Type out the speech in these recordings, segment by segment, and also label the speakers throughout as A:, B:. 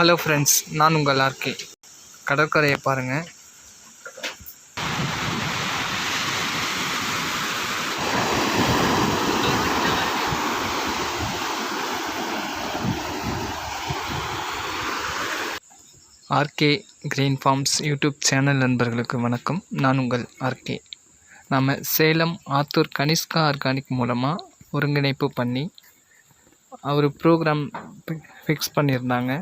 A: Hello friends நான் உங்கள் RK கடற்கரையை பாருங்கள் RK green farms YouTube channel நண்பர்களுக்கு வணக்கம். நான் உங்கள் ஆர்கே நாம் சேலம் ஆத்தூர் கனிஷ்கா ஆர்கானிக் மூலமாக ஒருங்கிணைப்பு பண்ணி ஒரு ப்ரோக்ராம் ஃபிக்ஸ் பண்ணியிருந்தாங்க.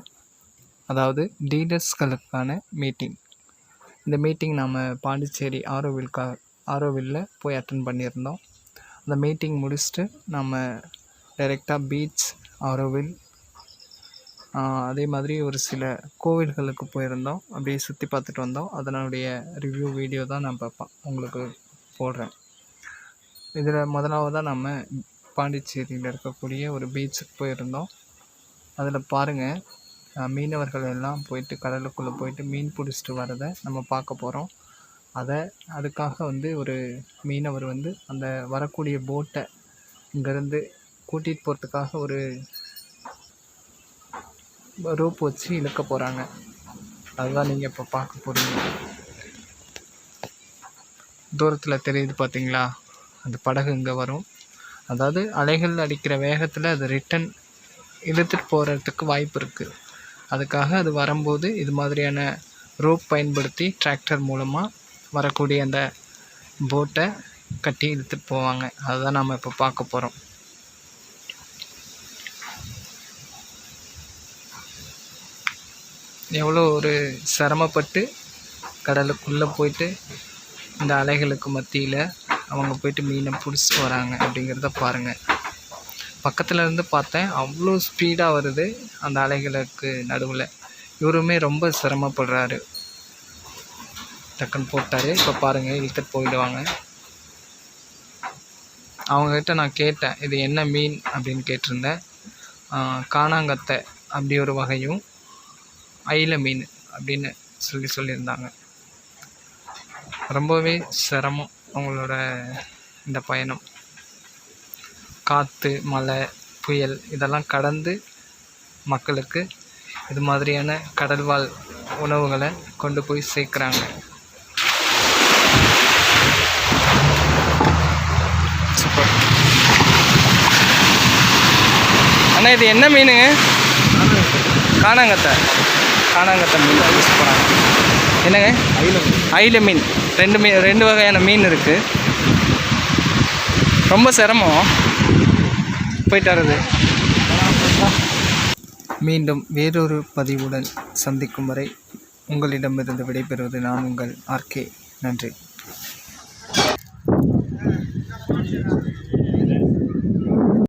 A: அதாவது டீலர்ஸ்களுக்கான மீட்டிங் இந்த மீட்டிங் நாம் பாண்டிச்சேரி ஆரோவில்கா ஆரோவில்ல போய் அட்டன் பண்ணியிருந்தோம். அந்த மீட்டிங் முடிச்சுட்டு நம்ம டைரெக்டாக பீச் ஆரோவில் அதே மாதிரி ஒரு சில கோவில்களுக்கு போயிருந்தோம். அப்படியே சுற்றி பார்த்துட்டு வந்தோம். அதனுடைய ரிவ்யூ வீடியோ தான் நான் பார்ப்பேன். உங்களுக்கு போடுறேன். இதில் முதலாவதாக நம்ம பாண்டிச்சேரியில் இருக்கக்கூடிய ஒரு பீச்சுக்கு போயிருந்தோம். அதில் பாருங்கள் மீனவர்கள் எல்லாம் போயிட்டு கடலுக்குள்ளே போயிட்டு மீன் பிடிச்சிட்டு வரதை நம்ம பார்க்க போகிறோம் அதை அதுக்காக வந்து ஒரு மீனவர் வந்து அந்த வரக்கூடிய போட்டை இங்கேருந்து கூட்டிகிட்டு போகிறதுக்காக ஒரு ரோப் வச்சு இழுக்க போகிறாங்க அதுதான் நீங்கள் இப்போ பார்க்க போகிறீங்க தூரத்தில் தெரியுது பார்த்தீங்களா அந்த படகு இங்கே வரும். அதாவது அலைகள் அடிக்கிற வேகத்தில் அது ரிட்டன் இழுத்துட்டு போகிறதுக்கு வாய்ப்பு இருக்குது அதுக்காக அது வரும்போது இது மாதிரியான ரோப் பயன்படுத்தி டிராக்டர் மூலமாக வரக்கூடிய அந்த போட்டை கட்டி இழுத்துட்டு போவாங்க. அதுதான் நாம் இப்போ பார்க்க போகிறோம் எவ்வளோ ஒரு சிரமப்பட்டு கடலுக்குள்ளே போயிட்டு இந்த அலைகளுக்கு மத்தியில் அவங்க போயிட்டு மீனை பிடிச்சிட்டு வராங்க அப்படிங்கிறத பாருங்கள் பக்கத்தில் இருந்து பார்த்தேன் அவ்வளோ ஸ்பீடாக வருது அந்த அலைகளுக்கு நடுவில். இவருமே ரொம்ப சிரமப்படுறாரு. டக்குன்னு போட்டார். இப்போ பாருங்கள் இழுத்துட்டு போயிடுவாங்க அவங்கக்கிட்ட நான் கேட்டேன் இது என்ன மீன்? அப்படின்னு கேட்டிருந்தேன். காணாங்கத்தை. அப்படி ஒரு வகையும் அயில மீன் அப்படின்னு சொல்லி சொல்லியிருந்தாங்க. ரொம்பவே சிரமம் அவங்களோட இந்த பயணம். காற்று மழை புயல் இதெல்லாம் கடந்து மக்களுக்கு இது மாதிரியான கடல்வாழ் உணவுகளை கொண்டு போய் சேர்க்குறாங்க. சூப்பர். அண்ணா இது என்ன மீனுங்க? காணாங்கத்தை காணாங்கத்தை மீன் யூஸ் பண்ணுறாங்க. என்னங்க? அயில மீன். ரெண்டு மீன் ரெண்டு வகையான மீன் இருக்குது ரொம்ப சிரமம். போயிட்டு மீண்டும் வேறொரு பதிவுடன் சந்திக்கும் வரை உங்களிடமிருந்து விடைபெறுவது நான் உங்கள் ஆர்கே நன்றி.